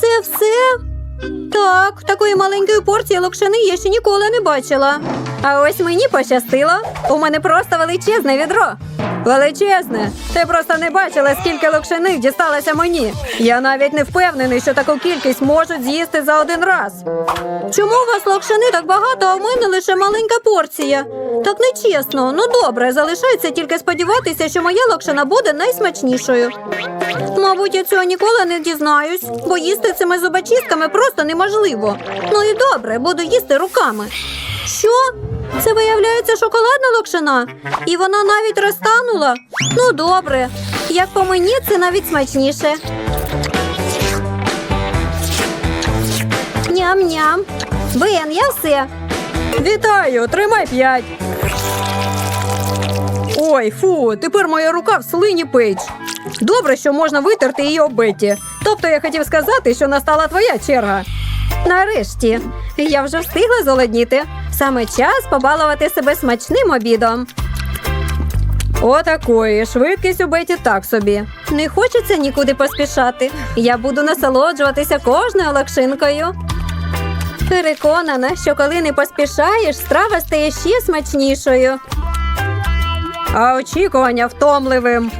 це все? Так, такої маленької порції локшини я ще ніколи не бачила. А ось мені пощастило. У мене просто величезне відро. Величезне. Ти просто не бачила, скільки локшини дісталося мені. Я навіть не впевнений, що таку кількість можуть з'їсти за один раз. Чому у вас локшини так багато, а в мене лише маленька порція? Так нечесно. Ну добре, залишається тільки сподіватися, що моя локшина буде найсмачнішою. Мабуть, я цього ніколи не дізнаюсь, бо їсти цими зубочистками просто неможливо. Ну і добре, буду їсти руками. Що? Це виявляється шоколадна локшина? І вона навіть розтанула? Ну добре. Як по мені, це навіть смачніше. Ням-ням. Бен, я все. Вітаю, тримай п'ять. Ой, фу, тепер моя рука в слині пейдж. Добре, що можна витерти її об Бетті. Тобто я хотів сказати, що настала твоя черга. Нарешті. Я вже встигла золодніти. Саме час побалувати себе смачним обідом. Отакої. Швидкість у Беті так собі. Не хочеться нікуди поспішати. Я буду насолоджуватися кожною лакшинкою. Переконана, що коли не поспішаєш, страва стає ще смачнішою. А очікування втомливим.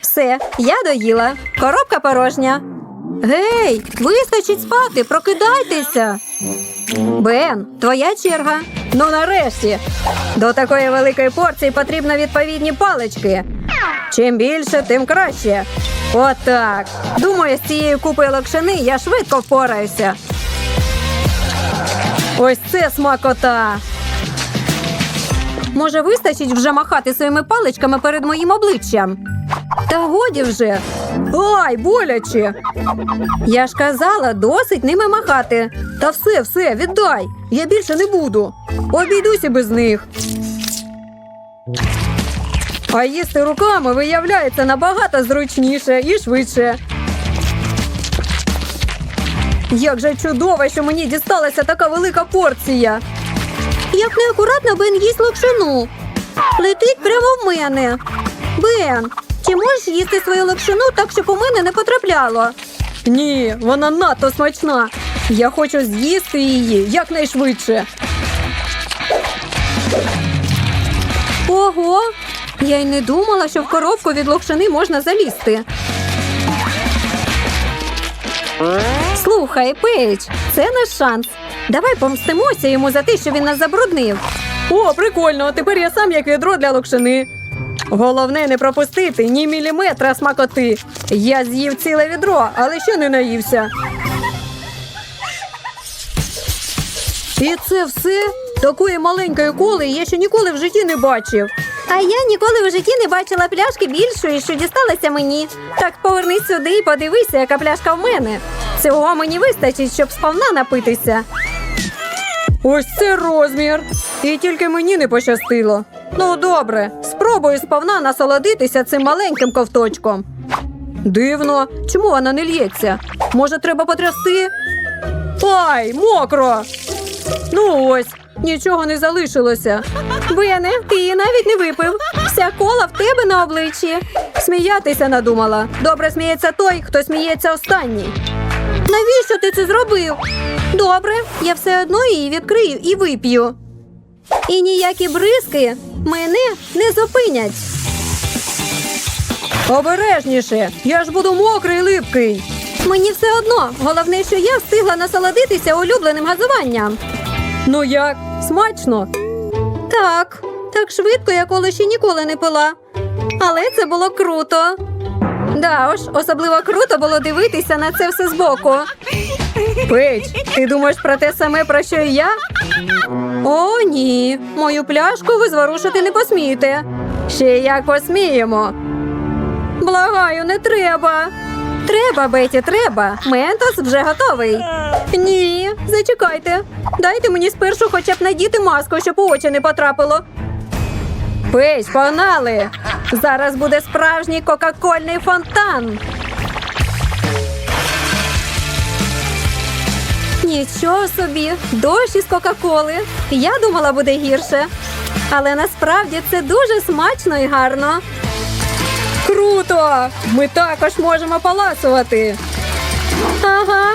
Все, я доїла. Коробка порожня. Гей, вистачить спати, прокидайтеся. Бен, твоя черга. Ну нарешті. До такої великої порції потрібно відповідні палички. Чим більше, тим краще. Отак. Думаю, з цією купою локшини я швидко впораюся. Ось це смакота. Може, вистачить вже махати своїми паличками перед моїм обличчям. Та годі вже. Ай, боляче. Я ж казала, досить ними махати. Та все, все, віддай. Я більше не буду. Обійдуся без них. А їсти руками виявляється набагато зручніше і швидше. Як же чудово, що мені дісталася така велика порція. Як неакуратно Бен їсть локшину. Летить прямо в мене. Бен, чи можеш їсти свою локшину так, щоб у мене не потрапляло? Ні, вона надто смачна. Я хочу з'їсти її якнайшвидше. Ого! Я й не думала, що в коробку від локшини можна залізти. Слухай, Пейдж, це наш шанс. Давай помстимося йому за те, що він нас забруднив. О, прикольно! Тепер я сам як відро для локшини. Головне не пропустити ні міліметра смакоти. Я з'їв ціле відро, але ще не наївся. І це все? Такої маленької коли я ще ніколи в житті не бачив. А я ніколи в житті не бачила пляшки більшої, що дісталася мені. Так повернись сюди і подивися, яка пляшка в мене. Цього мені вистачить, щоб сповна напитися. Ось це розмір. І тільки мені не пощастило. Ну, добре, спробую сповна насолодитися цим маленьким ковточком. Дивно, чому вона не лється? Може, треба потрясти? Ай, мокро! Ну ось, нічого не залишилося. Бене, ти її навіть не випив. Вся кола в тебе на обличчі. Сміятися надумала. Добре сміється той, хто сміється останній. Навіщо ти це зробив? Добре, я все одно її відкрию і вип'ю. І ніякі бризки мене не зупинять. Обережніше, я ж буду мокрий липкий. Мені все одно. Головне, що я встигла насолодитися улюбленим газуванням. Ну як? Смачно? Так, так швидко я коли ще ніколи не пила. Але це було круто. Да уж, особливо круто було дивитися на це все збоку. Пейдж, ти думаєш про те саме, про що і я? О, ні, мою пляшку ви зворушити не посмієте. Ще як посміємо. Благаю, не треба. Треба, Беті, треба. Ментос вже готовий. Ні, зачекайте. Дайте мені спершу хоча б надіти маску, щоб у очі не потрапило. Пейдж, погнали! Зараз буде справжній кока-кольний фонтан. Нічого собі, дощ із Кока-Коли. Я думала, буде гірше. Але насправді це дуже смачно і гарно. Круто! Ми також можемо паласувати. Ага.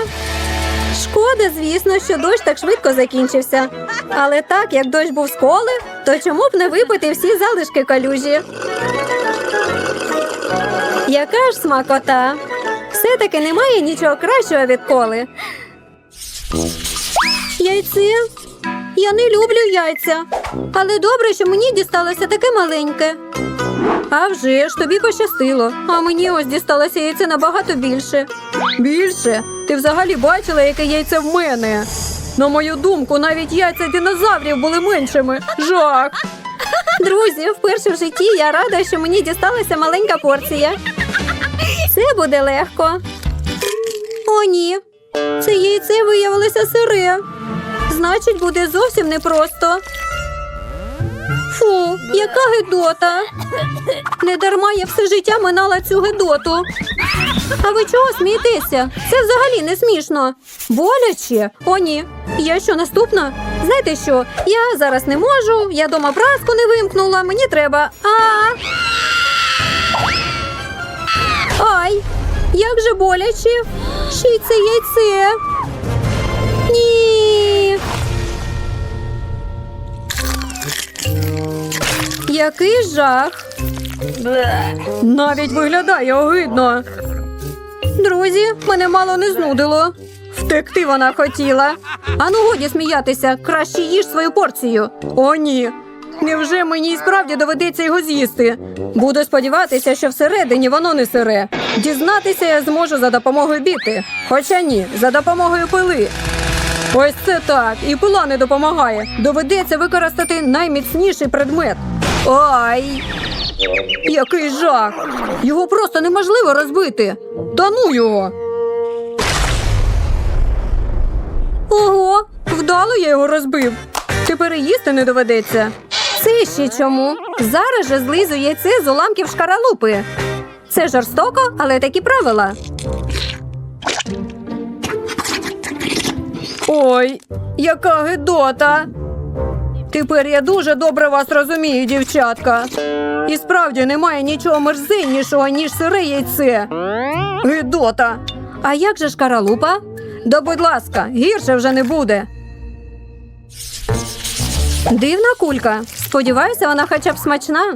Шкода, звісно, що дощ так швидко закінчився. Але так, як дощ був з коли, то чому б не випити всі залишки калюжі? Яка ж смакота? Все-таки немає нічого кращого від коли. Яйце? Я не люблю яйця. Але добре, що мені дісталося таке маленьке. А вже ж тобі пощастило, а мені ось дісталося яйце набагато більше. Більше? Ти взагалі бачила, яке яйце в мене? На мою думку, навіть яйця динозаврів були меншими. Жах! Друзі, вперше в житті я рада, що мені дісталася маленька порція. Це буде легко. О, ні. Це яйце виявилося сире. Значить, буде зовсім непросто. Фу, яка гидота. Не дарма я все життя минала цю гидоту. А ви чого смієтеся? Це взагалі не смішно. Боляче? О, ні. Я що наступна? Знаєте що? Я зараз не можу, я дома праску не вимкнула, мені треба. А. Ай! Як же боляче! Ще й це яйце. Ні. Який жах. Навіть виглядає огидно. Друзі, мене мало не знудило. Втекти вона хотіла. Ану, годі сміятися, краще їж свою порцію. О, ні. Невже мені і справді доведеться його з'їсти? Буду сподіватися, що всередині воно не сире. Дізнатися я зможу за допомогою біти. Хоча ні, за допомогою пили. Ось це так, і пила не допомагає. Доведеться використати найміцніший предмет. Ай! Який жах! Його просто неможливо розбити. Та ну його! Ого, вдало я його розбив. Тепер і їсти не доведеться. Це ще чому? Зараз же злизу яйце з уламків шкаралупи. Це жорстоко, але такі правила. Ой, яка гидота. Тепер я дуже добре вас розумію, дівчатка. І справді немає нічого мерзеннішого, ніж сире яйце. Гидота. А як же шкаралупа? Да будь ласка, гірше вже не буде. Дивна кулька. Сподіваюся, вона хоча б смачна.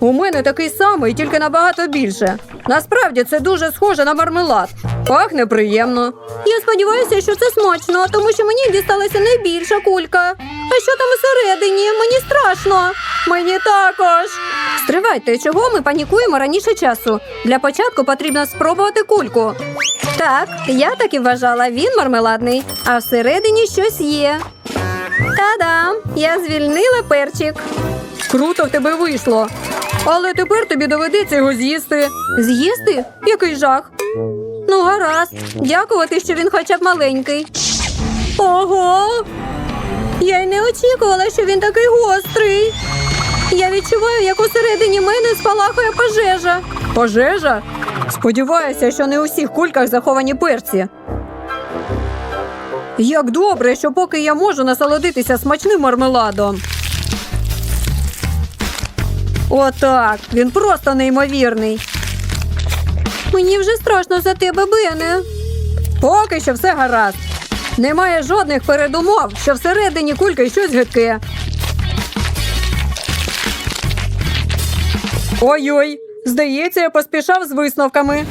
У мене такий самий, тільки набагато більше. Насправді це дуже схоже на мармелад. Пахне приємно. Я сподіваюся, що це смачно, тому що мені дісталася найбільша кулька. А що там усередині? Мені страшно. Мені також. Стривайте, чого ми панікуємо раніше часу? Для початку потрібно спробувати кульку. Так, я так і вважала, він мармеладний, а всередині щось є. Та-дам! Я звільнила перчик. Круто в тебе вийшло. Але тепер тобі доведеться його з'їсти. З'їсти? Який жах. Ну, гаразд. Дякувати, що він хоча б маленький. Ого! Я й не очікувала, що він такий гострий. Я відчуваю, як усередині мене спалахує пожежа. Пожежа? Сподіваюся, що не у всіх кульках заховані перці. Як добре, що поки я можу насолодитися смачним мармеладом. Отак, він просто неймовірний. Мені вже страшно за тебе, Бене. Поки що все гаразд. Немає жодних передумов, що всередині кульки щось гидке. Ой-ой, здається, я поспішав з висновками.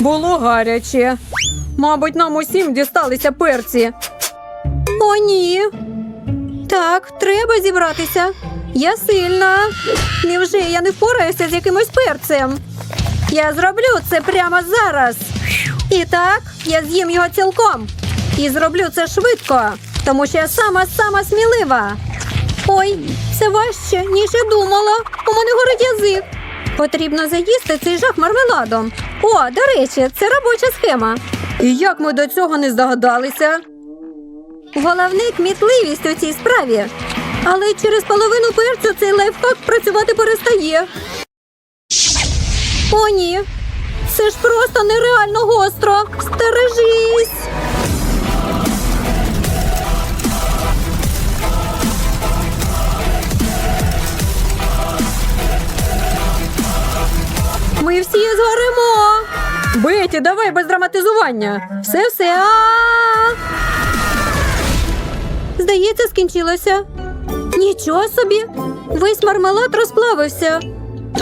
Було гаряче. Мабуть, нам усім дісталися перці. О, ні. Так, треба зібратися. Я сильна. Невже я не впораюся з якимось перцем? Я зроблю це прямо зараз. І так, я з'їм його цілком. І зроблю це швидко, тому що я сама сама смілива. Ой, це важче, ніж я думала. У мене горить язик. Потрібно заїсти цей жах мармеладом. О, до речі, це робоча схема. І як ми до цього не здогадалися? Головне кмітливість у цій справі. Але через половину перцю цей лайфхак працювати перестає. О, ні. Це ж просто нереально гостро. Стережись. Ми всі згоримо. Беті, давай без драматизування. Все, все. А -а -а. Здається, скінчилося. Нічого собі. Весь мармелад розплавився.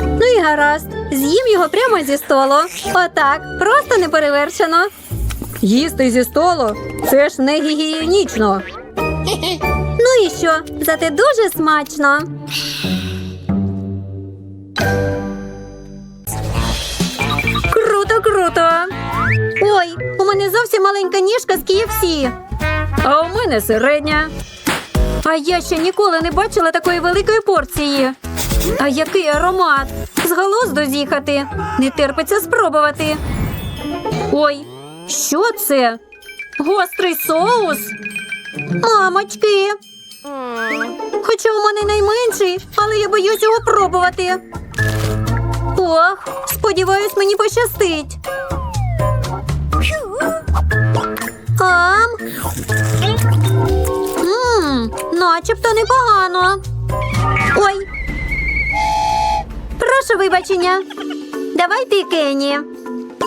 Ну і гаразд. З'їм його прямо зі столу. Отак, просто неперевершено. Їсти зі столу це ж не гігієнічно. Ну і що? Зате дуже смачно. Круто, круто. Ой, у мене зовсім маленька ніжка з KFC. А у мене середня. А я ще ніколи не бачила такої великої порції. А який аромат! З глузду з'їхати. Не терпиться спробувати. Ой, що це? Гострий соус? Мамочки. Хоча у мене найменший, але я боюсь його пробувати. Ох, сподіваюсь, мені пощастить. Ам. Ммм, начебто непогано. Ой. Прошу вибачення. Давай ти, Кенні.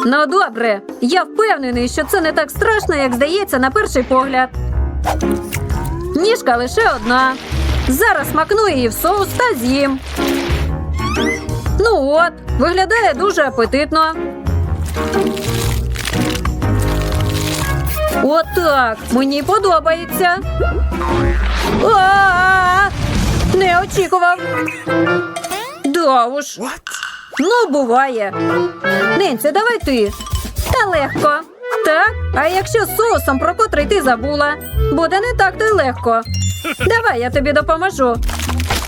Ну добре, я впевнений, що це не так страшно, як здається на перший погляд. Ніжка лише одна. Зараз макну її в соус та з'їм. Ну от, виглядає дуже апетитно. Отак, мені подобається. А-а-а! Не очікував. Да уж. Ну, буває. Ненці, давай ти. Та легко. Так, а якщо з соусом, про котрий ти забула, буде не так то й легко. Давай я тобі допоможу.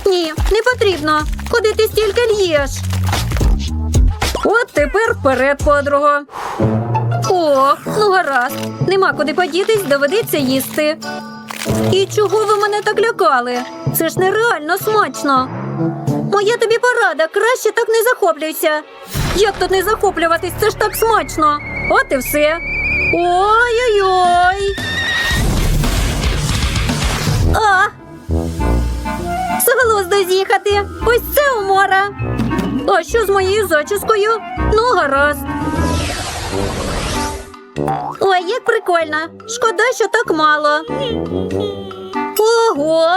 Ні, не потрібно. Куди ти стільки л'єш? От тепер вперед, подруго. Ох, ну гаразд. Нема куди подітись, доведеться їсти. І чого ви мене так лякали? Це ж нереально смачно. Моя тобі порада, краще так не захоплюйся. Як тут не захоплюватись, це ж так смачно. От і все. Ой-ой-ой. А! З глузду з'їхати. Ось це умора. А що з моєю зачіскою? Ну, гаразд. Ой, як прикольно. Шкода, що так мало. Ого!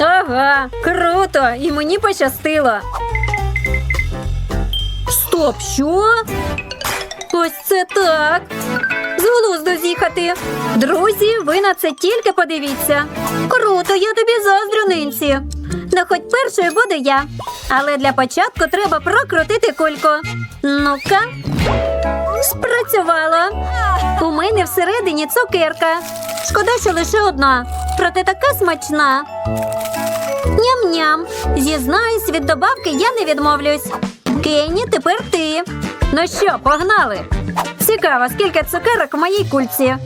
Ага, круто! І мені пощастило. Стоп, що? Ось це так. З глузду з'їхати. Друзі, ви на це тільки подивіться. Круто, я тобі заздрю, нинці. Ну, хоч першою буду я. Але для початку треба прокрутити кульку. Ну-ка. Спрацювало. У мене всередині цукерка. Шкода, що лише одна. Проте така смачна. Ням-ням. Зізнаюсь, від добавки я не відмовлюсь. Кенні, тепер ти. Ну що, погнали? Цікаво, скільки цукерок в моїй кульці.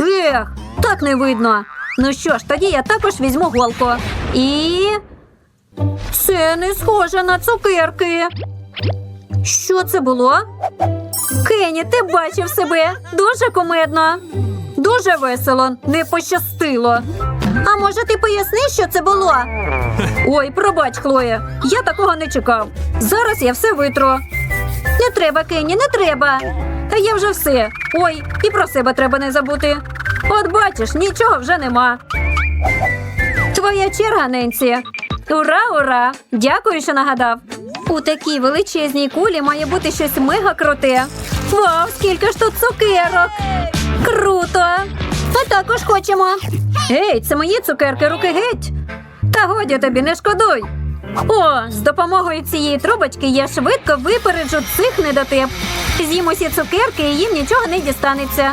Ех, так не видно. Ну що ж, тоді я також візьму голку. І. Це не схоже на цукерки. Що це було? Кені, ти бачив себе. Дуже кумедно. Дуже весело, не пощастило. А може ти поясни, що це було? Ой, пробач, Хлоя, я такого не чекав. Зараз я все витру. Не треба, Кенні, не треба. Та я вже все. Ой, і про себе треба не забути. От бачиш, нічого вже нема. Твоя черга, Ненсі. Ура, ура! Дякую, що нагадав. У такій величезній кулі має бути щось мега круте. Вау, скільки ж тут цукерок! Круто! Ми також хочемо. Гей, це мої цукерки, руки геть. Та годі тобі, не шкодуй. О, з допомогою цієї трубочки я швидко випереджу цих недотип. З'їм усі цукерки і їм нічого не дістанеться.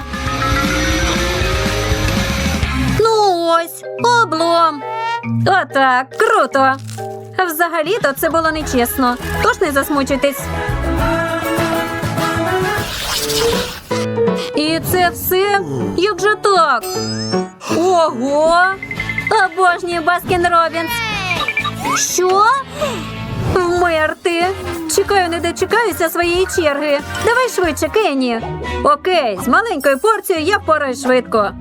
Ну ось, облом. Отак, круто. А Взагалі-то це було нечесно. Тож не засмучуйтесь. І це все? Як же так? Ого! Обожнюю Баскін Робінс. Що? Вмерти. Чекаю, не дочекаюся своєї черги. Давай швидше, Кенні. Окей, з маленькою порцією я впораюсь швидко.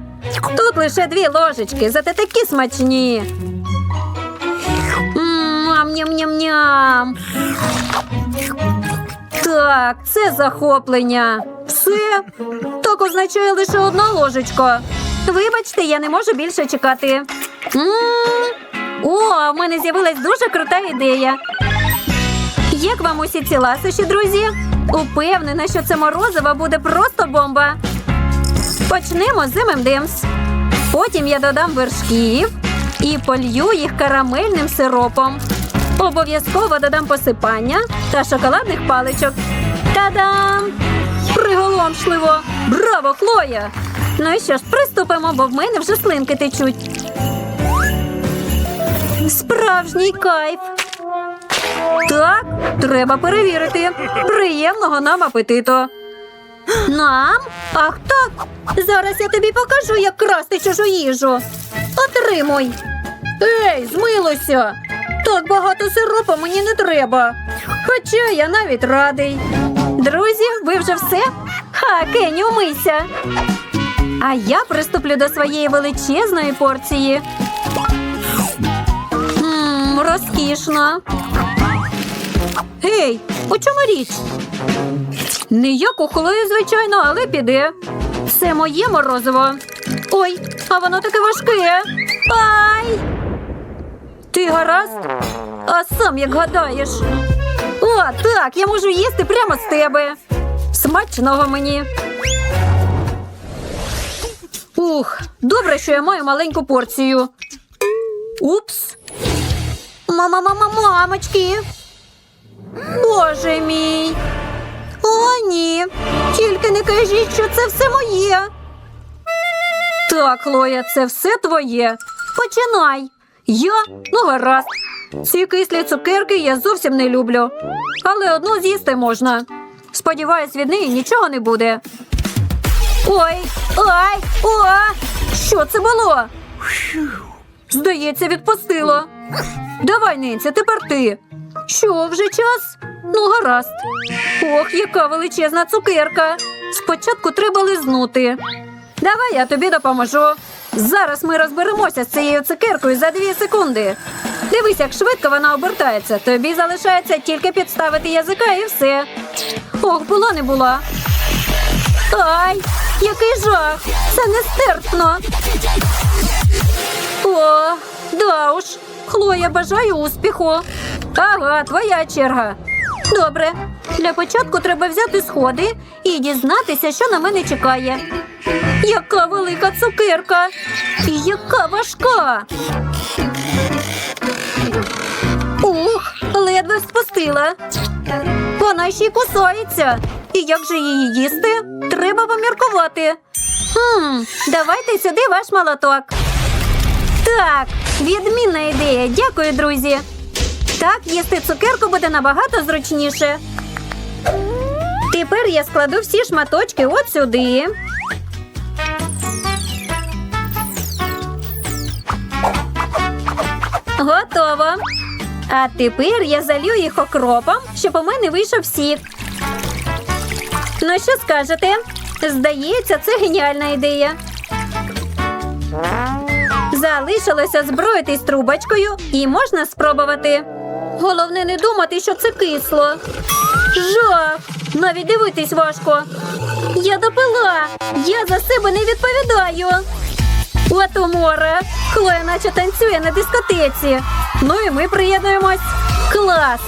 Тут лише дві ложечки, зате такі смачні. Ням-ням-ням-ням. Так. Це захоплення. Все? Так означає лише одна ложечка. Вибачте, я не можу більше чекати. О, в мене з'явилась дуже крута ідея. Як вам усі ці ласощі, друзі? Упевнена, що це морозиво буде просто бомба. Почнемо з ММДМС. Потім я додам вершків і полью їх карамельним сиропом. Обов'язково додам посипання та шоколадних паличок. Та-дам! Приголомшливо! Браво, Хлоя! Ну і що ж, приступимо, бо в мене вже слинки течуть. Справжній кайф. Так, треба перевірити. Приємного нам апетиту. Нам? Ах так. Зараз я тобі покажу, як красти чужу їжу. Отримуй. Ей, змилуйся. Так багато сиропу мені не треба. Хоча я навіть радий. Друзі, ви вже все? Ха, Кенні, умийся. А я приступлю до своєї величезної порції. Мм, розкішно. Гей, у чому річ? Не як у Хлої, звичайно, але піде. Це моє морозиво. Ой, а воно таке важке. Ай! Ти гаразд? А сам як гадаєш? О, так, я можу їсти прямо з тебе. Смачного мені. Ух, добре, що я маю маленьку порцію. Упс. Мама, мама, мамочки. Боже мій. О, ні. Тільки не кажіть, що це все моє. Так, Лоя, це все твоє. Починай. Я? Ну, гаразд. Ці кислі цукерки я зовсім не люблю. Але одну з'їсти можна. Сподіваюсь, від неї нічого не буде. Ой, ай, о! Що це було? Здається, відпустило. Давай, Ненці, тепер ти. Що, вже час? Ну, гаразд. Ох, яка величезна цукерка. Спочатку треба лизнути. Давай я тобі допоможу. Зараз ми розберемося з цією цукеркою за дві секунди. Дивись, як швидко вона обертається. Тобі залишається тільки підставити язика і все. Ох, була не була. Ай, який жах! Це нестерпно. О, да уж. Хлоя, бажаю успіху. Ага, твоя черга. Добре. Для початку треба взяти сходи і дізнатися, що на мене чекає. Яка велика цукерка! І яка важка! Ух, ледве спустила. Вона ще й кусається. І як же її їсти? Треба поміркувати. Хм, давайте сюди ваш молоток. Так, відмінна ідея. Дякую, друзі. Так, їсти цукерку буде набагато зручніше. Тепер я складу всі шматочки от сюди. Готово. А тепер я залю їх окропом, щоб у мене вийшов сік. Ну, що скажете? Здається, це геніальна ідея. Залишилося зброїтись трубочкою і можна спробувати. Головне не думати, що це кисло. Жах! Навіть дивитись важко. Я допила. Я за себе не відповідаю. От море, Хлоя наче танцює на дискотеці. Ну і ми приєднуємось. Клас!